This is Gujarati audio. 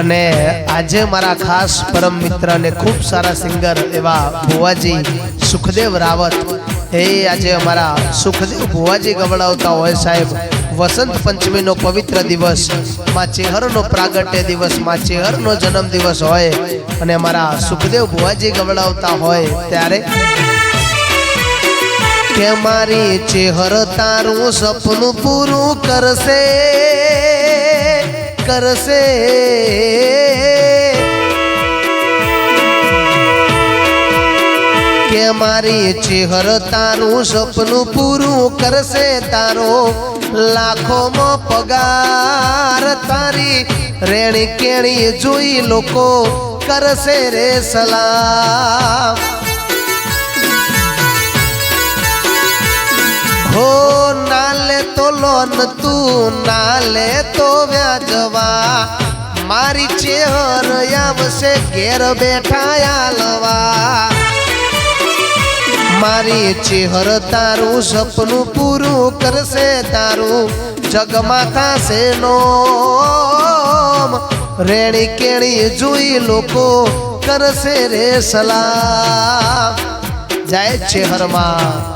અને આજે મારા ખાસ પરમ મિત્ર અને ખૂબ સારા સિંગર એવા ભુવાજી સુખદેવ રાવત. એ આજે અમારા સુખદેવ ભુવાજી ગવડાવતા હોય સાહેબ. વસંત પંચમીનો પવિત્ર દિવસ, માં ચેહરનો પ્રાગટ્ય દિવસ, માં ચેહરનો જન્મ દિવસ હોય અને અમારા સુખદેવ ભુવાજી ગવડાવતા હોય ત્યારે કે મારી ચેહર તારું સપનું પૂરું કરશે. કરશે કે મારી ચેહર તારું સપનું પૂરું કરશે તારો લાખોમાં પગાર તારી રેણી કેણી જોઈ લોકો કરશે રે સલામ હો નાલે તો લોન તું નાલે વ્યાજવા, મારી ચેહર આવશે, ઘેર બેઠા આલવા મારી ચેહર તારું સપનું પૂરું કરશે, તારું જગમાં થશે નોમ રેણી કેણી જોઈ લોકો કરશે રે સલામ જાય ચેહરમાં.